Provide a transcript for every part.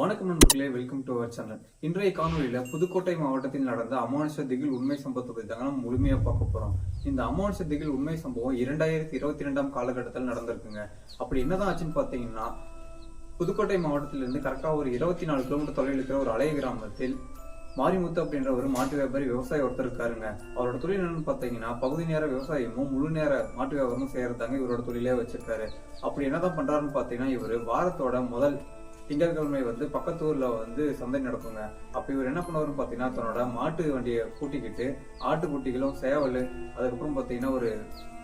வணக்கம் நண்பர்களே welcome to our channel இன்றைய காணொலியில் புதுக்கோட்டை மாவட்டத்தில் நடந்த அமானுஷ திகில் உண்மை சம்பவத்தை பற்றி தாங்க நம்ம முழுமையா பார்க்க போறோம். இந்த அமானுஷ திகில் உண்மை சம்பவம் இரண்டாயிரத்தி இருபத்தி ரெண்டாம் காலகட்டத்தில் நடந்திருக்குங்க. அப்படி என்னதான் ஆச்சுன்னு பாத்தீங்கன்னா புதுக்கோட்டை மாவட்டத்திலிருந்து கரெக்டா ஒரு இருபத்தி நாலு கிலோமீட்டர் தொலைவில் இருக்கிற ஒரு அலைய கிராமத்தில் மாரிமுத்து அப்படின்ற ஒரு மாட்டு வியாபாரி விவசாயி ஒருத்தர் இருக்காருங்க. அவரோட தொழில் என்னன்னு பார்த்தீங்கன்னா பகுதி நேர விவசாயமும் முழு நேர மாட்டு வியாபாரமும் செய்யறதாங்க இவரோட தொழிலே வச்சிருக்காரு. அப்படி என்னதான் பண்றாருன்னு பார்த்தீங்கன்னா இவரு வாரத்தோட முதல் திங்கட்கிழமை வந்து பக்கத்து ஊர்ல வந்து சந்தை நடக்குங்க. அப்ப இவர் என்ன பண்ணுவாருன்னு பாத்தீங்கன்னா தன்னோட மாட்டு வண்டியை கூட்டிக்கிட்டு ஆட்டுக்குட்டிகளும் சேவல் அதுக்கப்புறம் பாத்தீங்கன்னா ஒரு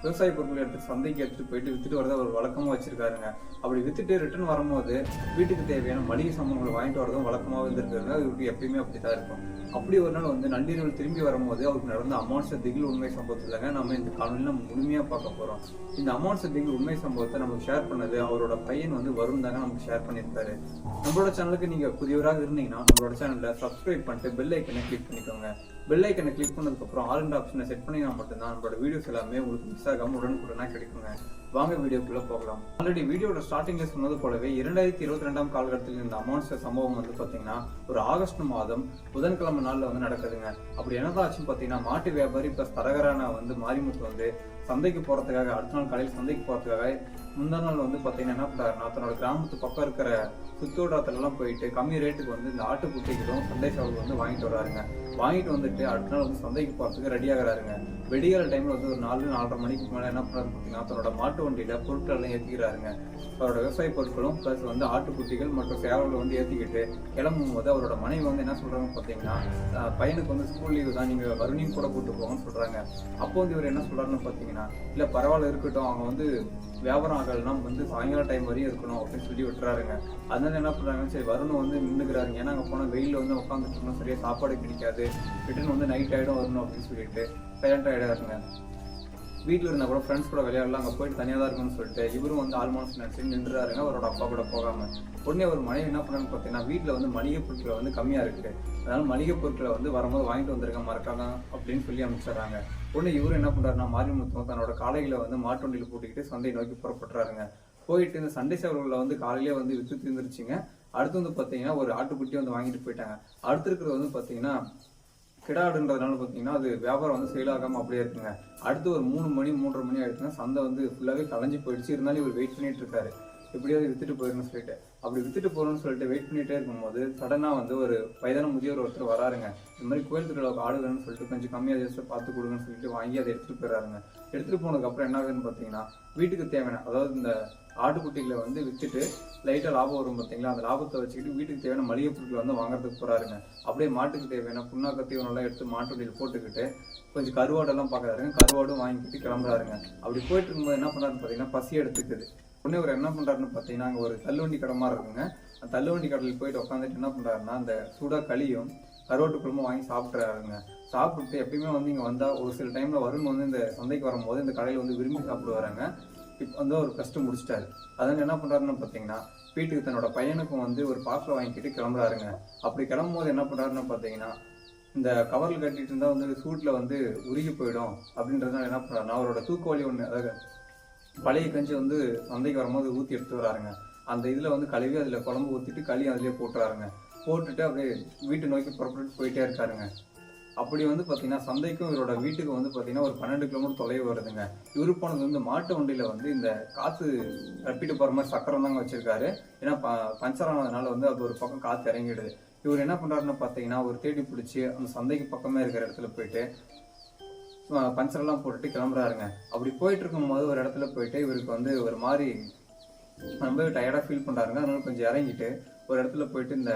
விவசாய பொருட்களை எடுத்து சந்தைக்கு எடுத்துட்டு போயிட்டு வித்துட்டு வரதை அவர் வழக்கமா வச்சிருக்காருங்க. அப்படி வித்துட்டு ரிட்டர்ன் வரும்போது வீட்டுக்கு தேவையான மளிகை சாமான்களை வாங்கிட்டு வரதும் வழக்கமாக இருந்திருக்காருங்க அவருக்கு எப்பயுமே அப்படித்தான் இருக்கும். அப்படி ஒரு நாள் வந்து நள்ளிரவு திரும்பி வரும்போது அவருக்கு நடந்த அமானுஷ திகில் உண்மை சம்பவத்துலங்க நம்ம இந்த காலையில் நம்ம முழுமையா பார்க்க போறோம். இந்த அமானுஷ திகில் உண்மை சம்பவத்தை நமக்கு ஷேர் பண்ணது அவரோட பையன் வந்து வரும் தாங்க நமக்கு ஷேர் பண்ணியிருக்காரு நம்மளோட சேனலுக்கு நீங்க புதியவராக இருந்தீங்கன்னா நம்மளோட சேனல்ல சப்ஸ்கிரைப் பண்ணிட்டு பெல் ஐக்கனை கிளிக் பண்ணிக்கோங்க. பெல் ஐக்கனை கிளிக் பண்ணதுக்கு அப்புறம் ஆல் அண்ட் ஆப்ஷனை செட் பண்ணினா மட்டும்தான் நம்மளோட வீடியோஸ் எல்லாமே உங்களுக்கு இன்ஸ்டாகிராம் உடனுக்குடனாக கிடைக்குங்க. வாங்க வீடியோக்குள்ளே போகலாம். ஆல்ரெடி வீடியோட ஸ்டார்டிங்ல சொன்னது போலவே இரண்டாயிரத்தி இருபத்தி ரெண்டாம் காலகட்டத்தில் இந்த அமானுஷ சம்பவம் வந்து பாத்தீங்கன்னா ஒரு ஆகஸ்ட் மாதம் புதன்கிழமை நாள்ல வந்து நடக்குதுங்க. அப்படி என்னதாச்சும் பார்த்தீங்கன்னா பாத்தீங்கன்னா மாட்டு வியாபாரி ப்ளஸ் தரகரான வந்து மாரிமுத்து வந்து சந்தைக்கு போகிறதுக்காக அடுத்த நாள் காலையில் சந்தைக்கு போறதுக்காக முந்தா நாள் வந்து பார்த்தீங்கன்னா என்ன பண்றாருன்னா தன்னோட கிராமத்து பக்கம் இருக்கிற சுத்தோட்டத்துல போயிட்டு கம்மி ரேட்டுக்கு வந்து இந்த ஆட்டுக்குட்டிகளும் சந்தை சேவல் வந்து வாங்கிட்டு வராருங்க. வாங்கிட்டு வந்துட்டு அடுத்த நாள் வந்து சந்தைக்கு போகிறதுக்கு ரெடி ஆகுறாருங்க. வெடிகால டைமில் வந்து ஒரு நாலு நாலரை மணிக்கு மேலே என்ன பண்ணுறாரு பார்த்தீங்கன்னா தன்னோட மாட்டு வண்டியில் பொருட்கள் எல்லாம் அவரோட விவசாய பொருட்களும் ப்ளஸ் வந்து ஆட்டுக்குட்டிகள் மற்றும் சேவல்களை வந்து ஏற்றிக்கிட்டு கிளம்பும் போது அவரோட மனைவி வந்து என்ன சொல்கிறாங்க பார்த்தீங்கன்னா பையனுக்கு வந்து ஸ்கூல் லீவு தான் நீங்கள் வருணியும் கூட கூட்டு போங்கன்னு சொல்கிறாங்க அப்போ வந்து இவர் என்ன சொல்றாருன்னு பார்த்தீங்கன்னா இல்ல பரவாயில்ல இருக்கட்டும். அவங்க வந்து வியாபாரம் ஆகலைன்னா வந்து சாயங்கால டைம் வரையும் இருக்கணும் அப்படின்னு சொல்லி விட்டுறாருங்க. அதனால என்ன பண்றாங்க சரி வரணும் வந்து நின்றுக்கிறாருங்க ஏன்னா அங்க போனா வெயிலில் வந்து உட்காந்துட்டு இருக்கணும் சரியா சாப்பாடு கிடைக்காது. ரிட்டர்ன் வந்து நைட் ஆயிடும் வரணும் அப்படின்னு சொல்லிட்டு சைலண்ட் ஆகிடாருங்க வீட்டில் இருந்தால் கூட ஃப்ரெண்ட்ஸ் கூட விளையாடலாம். அங்கே போயிட்டு தனியாக தான் இருக்குன்னு சொல்லிட்டு இவரும் வந்து ஆல்மோஸ்ட் நினச்சி நின்றுறாருங்க அவரோட அப்பா கூட போகாமல் உடனே ஒரு மனைவி என்ன பண்ணான்னு பார்த்தீங்கன்னா வீட்டில் வந்து மளிகை பொருட்கள் வந்து கம்மியாக இருக்குது அதனால மளிகை பொருட்களை வந்து வரும்போது வாங்கிட்டு வந்திருக்க மறக்காம அப்படின்னு சொல்லி அமைச்சிடுறாங்க உடனே இவரும் என்ன பண்ணுறாருன்னா மாரிமுத்தம் தன்னோட காலைகளை வந்து மாட்டு வண்டியில் போட்டுக்கிட்டு சந்தையை நோக்கி புறப்படுறாருங்க. போயிட்டு இந்த சண்டை சேவல்களை வந்து காலையிலே வந்து வித்து தீர்ந்துருச்சுங்க அடுத்து வந்து பார்த்தீங்கன்னா ஒரு ஆட்டுக்குட்டி வந்து வாங்கிட்டு போயிட்டாங்க. அடுத்து இருக்கிறது வந்து பார்த்தீங்கன்னா கிடாடுன்றதுனால பார்த்தீங்கன்னா அது வியாபாரம் வந்து சேல் ஆகாம அப்படியே இருக்குங்க. அடுத்து ஒரு மூணு மணி மூன்றரை மணி ஆயிடுச்சுன்னா சந்தை வந்து ஃபுல்லாகவே கலைஞ்சு போயிடுச்சு. இருந்தாலும் இவர் வெயிட் பண்ணிட்டு இருக்காரு. எப்படியாவது வித்துட்டு போயிடணும்னு சொல்லிட்டு. அப்படி வித்துட்டு போகணும்னு சொல்லிட்டு வெயிட் பண்ணிட்டே இருக்கும்போது சடனாக வந்து ஒரு வயதான முதியோர் ஒருத்தர் வராருங்க. இந்த மாதிரி கோயில் திருவிழாவுக்கு ஆடு சொல்லிட்டு கொஞ்சம் கம்மியாக ஜஸ்ட் பார்த்து கொடுங்கன்னு சொல்லிட்டு வாங்கி அதை எடுத்துட்டு போயிடறாருங்க. எடுத்துட்டு போனதுக்கு அப்புறம் என்ன ஆகுதுன்னு பார்த்தீங்கன்னா வீட்டுக்கு தேவையான அதாவது இந்த ஆட்டுக்குட்டிகளை வந்து வித்துட்டு லைட்டாக லாபம் வரும் பார்த்தீங்களா? அந்த லாபத்தை வச்சுக்கிட்டு வீட்டுக்கு தேவையான மளிகை பொருட்களை வந்து வாங்குறதுக்கு போகிறாருங்க அப்படியே மாட்டுக்கு தேவையான புண்ணாக்க தீவனம்லாம் எடுத்து மாட்டு வண்டியில் போட்டுக்கிட்டு கொஞ்சம் கருவாடெல்லாம் பார்க்குறாருங்க. கருவாடும் வாங்கிக்கிட்டு கிளம்புறாருங்க. அப்படி போயிட்டு இருக்கும்போது என்ன பண்ணுறாருன்னு பார்த்தீங்கன்னா பசி எடுத்துக்குது. உடனே அவர் என்ன பண்ணுறாருன்னு பார்த்தீங்கன்னா அங்கே ஒரு தள்ளுவண்டி கடை மாதிரி இருக்குங்க. அந்த தள்ளுவண்டி கடையில் போயிட்டு உட்காந்துட்டு என்ன பண்ணுறாருன்னா அந்த சூடாக களியும் கருவாட்டு குழம்பும் வாங்கி சாப்பிட்றாருங்க. சாப்பிட்டு எப்பயுமே வந்து இங்கே வந்தால் ஒரு சில டைமில் வருண் வந்து இந்த சந்தைக்கு வரும்போது இந்த கடையில் வந்து விரும்பி சாப்பிடுவாருங்க. இப்போ வந்து ஒரு கஷ்டம் முடிச்சிட்டாரு. அதனால என்ன பண்ணுறாருன்னு பார்த்தீங்கன்னா வீட்டுக்கு தன்னோட பையனுக்கும் வந்து ஒரு பார்சல் வாங்கிக்கிட்டு கிளம்புறாருங்க. அப்படி கிளம்பும்போது என்ன பண்ணுறாருன்னு பார்த்தீங்கன்னா இந்த கவரில் கட்டிட்டு இருந்தால் வந்து சூட்டில் வந்து உருகி போயிடும் அப்படின்றதுனால என்ன பண்றாருன்னா அவரோட தூக்கு வலி ஒன்று அதாவது பழைய கஞ்சி வந்து சந்தைக்கு வரும்போது ஊற்றி எடுத்து வராருங்க. அந்த இதில் வந்து கழுவி அதில் குழம்பு ஊற்றிட்டு களி அதிலே போட்டுறாருங்க. போட்டுட்டு அப்படியே வீட்டு நோக்கி புறப்பட்டு போயிட்டே இருக்காருங்க. அப்படி வந்து பார்த்தீங்கன்னா சந்தைக்கும் இவரோட வீட்டுக்கு வந்து பார்த்தீங்கன்னா ஒரு பன்னெண்டு கிலோமீட்டர் தொலைவு வருதுங்க. இவரு போனது வந்து மாட்டு வண்டியில் வந்து இந்த காற்று கப்பிட்டு போகிற மாதிரி சக்கரம் தாங்க வச்சிருக்காரு. ஏன்னா ப பஞ்சர் ஆனதுனால வந்து அது ஒரு பக்கம் காற்று இறங்கிடுது. இவர் என்ன பண்ணுறாருன்னு பார்த்தீங்கன்னா ஒரு தேடி பிடிச்சி அந்த சந்தைக்கு பக்கமே இருக்கிற இடத்துல போயிட்டு பஞ்சரெல்லாம் போட்டுட்டு கிளம்புறாருங்க. அப்படி போயிட்டு இருக்கும்போது ஒரு இடத்துல போயிட்டு இவருக்கு வந்து ஒரு மாதிரி ரொம்ப டயர்டாக ஃபீல் பண்ணுறாருங்க அதனால கொஞ்சம் இறங்கிட்டு ஒரு இடத்துல போயிட்டு இந்த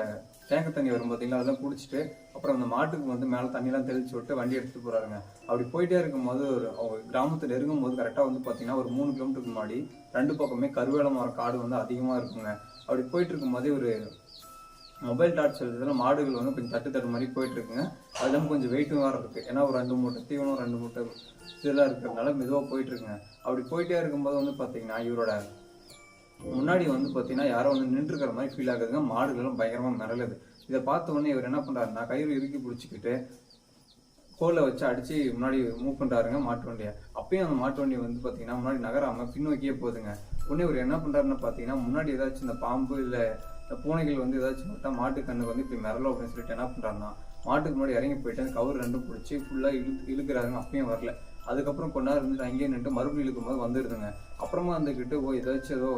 தேங்க தண்ணி வரும் பார்த்தீங்களா அதெல்லாம் குடிச்சிட்டு அப்புறம் அந்த மாட்டுக்கு வந்து மேலே தண்ணியெல்லாம் தெளிச்சு விட்டு வண்டி எடுத்துட்டு போகிறாங்க அப்படி போயிட்டே இருக்கும்போது ஒரு அவங்க கிராமத்தில் நெருங்கும்போது கரெக்டாக வந்து பார்த்தீங்கன்னா ஒரு மூணு கிலோமீட்டருக்கு முன்னாடி ரெண்டு பக்கமே கருவேல மரம் காடு வந்து அதிகமாக இருக்குங்க. அப்படி போயிட்டு இருக்கும்போதே ஒரு மொபைல் டார்ச் எழுதுல மாடுகள் வந்து கொஞ்சம் தட்டு தட்டு மாதிரி போயிட்டு இருக்குங்க. அதுல கொஞ்சம் வெயிட்டும் வேறு இருக்குது ஏன்னா ஒரு ரெண்டு மூட்டை தீவனம் ரெண்டு மூட்டை இதெல்லாம் இருக்கிறதுனால மெதுவாக போயிட்டு இருக்குங்க. அப்படி போயிட்டே இருக்கும்போது வந்து பார்த்தீங்கன்னா இவரோட முன்னாடி வந்து பார்த்தீங்கன்னா யாரோ வந்து நின்றுக்கிற மாதிரி ஃபீல் ஆகுதுங்க. மாடுகளும் பயங்கரமாக மிரளுது. இதை பார்த்த உடனே இவர் என்ன பண்றாருன்னா கயிறு இறுக்கி பிடிச்சிக்கிட்டு கோலை வச்சு அடிச்சு முன்னாடி மூவ் பண்றாருங்க மாட்டு வண்டியை. அப்பயும் அந்த மாட்டு வண்டி வந்து பாத்தீங்கன்னா முன்னாடி நகராம பின்னோக்கியே போகுதுங்க. உடனே இவர் என்ன பண்றாருன்னு பார்த்தீங்கன்னா முன்னாடி ஏதாச்சும் இந்த பாம்பு இல்லை இந்த பூனைகள் வந்து ஏதாச்சும் பார்த்தா மாட்டு கண்ணுக்கு வந்து இப்படி மிரளும் அப்படின்னு சொல்லிட்டு என்ன பண்றாருன்னா மாட்டுக்கு முன்னாடி இறங்கி போயிட்டு கவர் ரெண்டும் பிடிச்சி ஃபுல்லாக இழு இழுக்கிறாருங்க. அப்பயும் வரல. அதுக்கப்புறம் கொஞ்ச நேரம் இருந்துட்டு அங்கேயே நின்று மறுபடியும் இழுக்கும் போது வந்துடுதுங்க அப்புறமா வந்துக்கிட்டு ஓ ஏதாச்சும் ஏதோ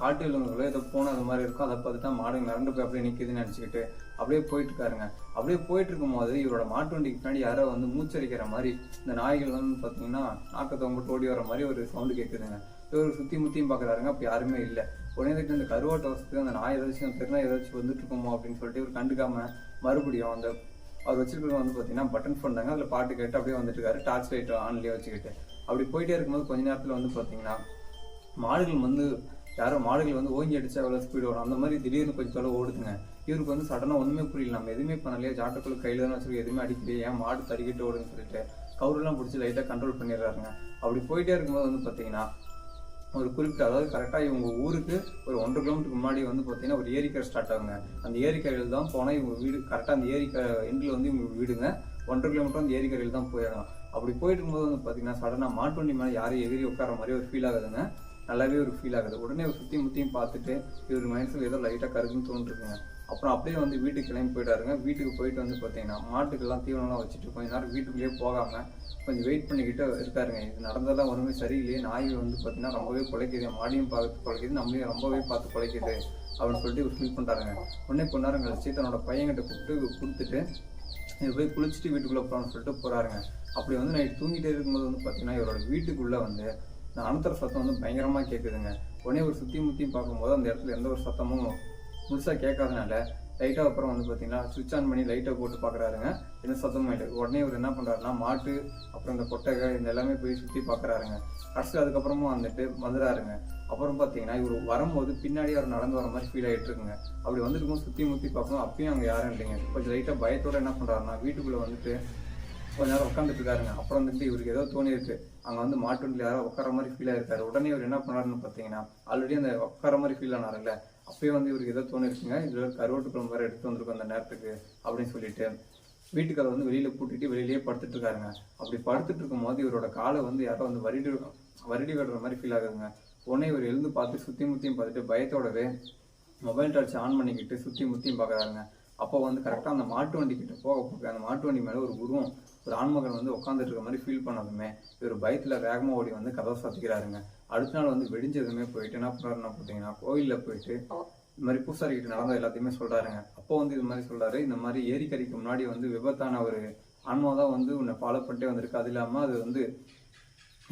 காட்டு விலங்குகளோ ஏதோ போன அது மாதிரி இருக்கும் அதை பார்த்து தான் மாடு மிரண்டு போய் அப்படியே நிற்கிதுன்னு நினச்சிக்கிட்டு அப்படியே போயிட்டு இருக்காருங்க. அப்படியே போயிட்டு இருக்கும்போது இவரோட மாட்டு வண்டிக்கு பின்னாடி யாரோ வந்து மூச்சரிக்கிற மாதிரி இந்த நாய்கள் வந்து பார்த்தீங்கன்னா நாக்க தொங்கிட்டு ஓடி வர மாதிரி ஒரு சவுண்டு கேட்குதுங்க இவர் சுற்றி முத்தியும் பார்க்குறாருங்க அப்போ யாருமே இல்லை. உடனே இந்த கருவாட்டை வசத்துக்கு அந்த நாய் ஏதாச்சும் பெருனா ஏதாச்சும் வந்துட்டு இருக்கோமோ அப்படின்னு சொல்லிட்டு இவர் கண்டுக்காம மறுபடியும் அந்த அவர் வச்சிருக்கிறது வந்து பார்த்தீங்கன்னா பட்டன் ஃபோன் தாங்க. அதில் பாட்டு கேட்டு அப்படியே வந்துட்டு இருக்காரு. டார்ச் லைட் ஆன்லேயே வச்சுக்கிட்டு. அப்படி போயிட்டே இருக்கும்போது கொஞ்ச நேரத்தில் வந்து பார்த்தீங்கன்னா மாடுகள் வந்து யாரோ மாடுகள் வந்து ஓங்கி அடிச்சா எவ்வளோ ஸ்பீடு வரும். அந்த மாதிரி திடீர்னு கொஞ்சம் தொலை ஓடுதுங்க. இவருக்கு வந்து சடனாக ஒன்றுமே புரியல. நம்ம எதுவுமே பண்ணலையே ஜாட்டக்குள்ள கையில் தான் வச்சிருக்கோம். எதுவுமே அடிக்கலையே. ஏன் மாடு தறிக்கிட்டு ஓடுன்னு சொல்லிட்டு கவுரெல்லாம் பிடிச்சி லைட்டாக கண்ட்ரோல் பண்ணிடுறாருங்க. அப்படி போயிட்டே இருக்கும்போது வந்து பார்த்தீங்கன்னா ஒரு குறிப்பிட்ட அதாவது கரெக்டாக இவங்க ஊருக்கு ஒரு ஒன்றரை கிலோமீட்டருக்கு முன்னாடி வந்து பார்த்தீங்கன்னா ஒரு ஏரிக்கரை ஸ்டார்ட் ஆகுங்க. அந்த ஏரிக்கரையில் தான் போனால் இவங்க வீடு கரெக்டாக அந்த ஏரிக்க எண்டில் வந்து இவங்க வீடுங்க. ஒன்றரை கிலோமீட்டர் அந்த ஏரிக்கரையில் தான் போயிடலாம். அப்படி போயிட்டு இருக்கும்போது வந்து பார்த்தீங்கன்னா சடனாக மாட்டு வண்டி மேலே யாரையும் எதிரி உட்கார மாதிரி ஒரு ஃபீல் ஆகுதுங்க. நல்லாவே ஒரு ஃபீல் ஆகுது. உடனே ஒரு சுற்றி முத்தியும் பார்த்துட்டு இவர் மைண்ட்ஸில் ஏதோ லைட்டாக கருக்குன்னு தோன்றுருக்குங்க அப்புறம் அப்படியே வந்து வீட்டுக்கு கிளம்பி போயிட்டாருங்க. வீட்டுக்கு போயிட்டு வந்து பார்த்தீங்கன்னா மாட்டுக்கெல்லாம் தீவனம்லாம் வச்சுட்டு கொஞ்ச நேரம் வீட்டுக்குள்ளேயே போகாமல் கொஞ்சம் வெயிட் பண்ணிக்கிட்டு இருக்காருங்க. இது நடந்ததெல்லாம் ஒன்றுமே சரியில்லையே. நாய் வந்து பார்த்தீங்கன்னா ரொம்பவே குலைக்குது. மாடியும் பார்த்து குலைக்குது. நம்மளையும் ரொம்பவே பார்த்து குலைக்குது அப்படின்னு சொல்லிட்டு இவர் ஃபீல் பண்ணுறாருங்க உடனே கொஞ்ச நேரம் கழிச்சு தன்னோட பையன்கிட்ட கூப்பிட்டு கொடுத்துட்டு இது போய் குளிச்சுட்டு வீட்டுக்குள்ளே போகலான்னு சொல்லிட்டு போகிறாருங்க அப்படி வந்து நைட் தூங்கிட்டே இருக்கும்போது வந்து பார்த்தீங்கன்னா இவரோட வீட்டுக்குள்ளே வந்து இந்த அனந்தர சத்தம் வந்து பயங்கரமாக கேட்குதுங்க உடனே ஒரு சுற்றி முற்றியும் பார்க்கும்போது அந்த இடத்துல எந்த ஒரு சத்தமும் முழுசாக கேட்காதனால லைட்டாக அப்புறம் வந்து பார்த்தீங்கன்னா சுவிட்ச் ஆன் பண்ணி லைட்டை போட்டு பார்க்குறாருங்க எந்த சத்தமும் இல்லை. உடனே இவர் என்ன பண்ணுறாருன்னா மாட்டு அப்புறம் இந்த கொட்டகை இந்த எல்லாமே போய் சுற்றி பார்க்குறாருங்க கடைசியில் அதுக்கப்புறமும் வந்துட்டு வந்துடாருங்க அப்புறம் பார்த்தீங்கன்னா இவர் வரும்போது பின்னாடி அவர் நடந்து வர மாதிரி ஃபீல் ஆகிட்டு இருக்குங்க. அப்படி வந்துருக்கும் சுற்றி முற்றி பார்ப்போம் அப்பயும் அங்கே யாரும் இல்லைங்க. கொஞ்சம் லைட்டாக பயத்தோடு என்ன பண்ணுறாருன்னா வீட்டுக்குள்ளே வந்துட்டு கொஞ்ச நேரம் உட்காந்துட்டு இருக்காருங்க அப்புறம் வந்துட்டு இவருக்கு ஏதோ தோணி இருக்கு அங்க வந்து மாட்டு வண்டியில் யாரோ உட்கார மாதிரி ஃபீல் ஆயிருக்காரு. உடனே இவர் என்ன பண்ணாருன்னு பார்த்தீங்கன்னா ஆல்ரெடி அந்த உட்கார மாதிரி ஃபீல் ஆனாருல்ல. அப்பயே வந்து இவருக்கு ஏதோ தோணி இருக்குங்க இதுல கருவாட்டு குழம்பு வேற எடுத்து வந்திருக்கும் அந்த நேரத்துக்கு அப்படின்னு சொல்லிட்டு. வீட்டுக்கார வந்து வெளியில கூட்டிட்டு வெளியிலேயே படுத்துட்டு இருக்காருங்க அப்படி படுத்துட்டு இருக்கும்போது இவரோட காலை வந்து யாரோ வந்து வருடி வருடி விடுற மாதிரி ஃபீல் ஆகுதுங்க. உடனே இவர் எழுந்து பார்த்து சுத்தி முத்தியும் பார்த்துட்டு பயத்தோடவே மொபைல் டார்ச் ஆன் பண்ணிக்கிட்டு சுத்தி முத்தியும் பார்க்கறாருங்க அப்போ வந்து கரெக்டாக அந்த மாட்டு வண்டி கிட்ட போக போக அந்த மாட்டு வண்டி மேலே ஒரு உருவம் ஒரு ஆண்மகன் வந்து உட்காந்துட்டு இருக்க மாதிரி ஃபீல் பண்ணதுமே இவர் பயத்தில் வேகமாக ஓடி வந்து கதவை சாத்திக்கிறாருங்க. அடுத்த நாள் வந்து வெடிஞ்சதுமே போயிட்டு என்ன பண்ணுறாருன்னா பார்த்தீங்கன்னா கோயிலில் போயிட்டு இந்த மாதிரி பூசாரிக்கிட்ட நடந்த எல்லாத்தையுமே சொல்றாருங்க. அப்போ வந்து இது மாதிரி சொல்றாரு இந்த மாதிரி ஏரிக்கரைக்கு முன்னாடி வந்து விபத்தான ஒரு ஆன்மா தான் வந்து உன்னை ஃபாலோ பண்ணிட்டே வந்திருக்கு. அது இல்லாமல் அது வந்து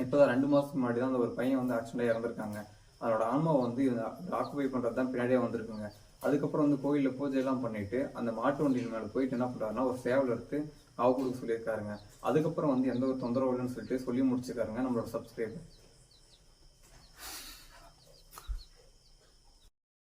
இப்போதான் ரெண்டு மாதத்துக்கு முன்னாடி தான் அந்த ஒரு பையன் வந்து ஆக்சிடென்டாக இறந்துருக்காங்க. அதோட ஆன்மாவை வந்து ஆக்குபை பண்ணுறது தான் பின்னாடியே வந்திருக்குங்க. அதுக்கப்புறம் வந்து கோயிலில் பூஜை எல்லாம் பண்ணிட்டு அந்த மாட்டு வண்டியின் மேலே போயிட்டு என்ன பண்ணுறாருன்னா ஒரு சேவல் எடுத்து காவு கொடுக்க சொல்லியிருக்காருங்க. அதுக்கப்புறம் வந்து எந்த ஒரு தொந்தரவு இல்லைன்னு சொல்லிட்டு சொல்லி முடிச்சுக்காருங்க நம்மளோட சப்ஸ்கிரைபர்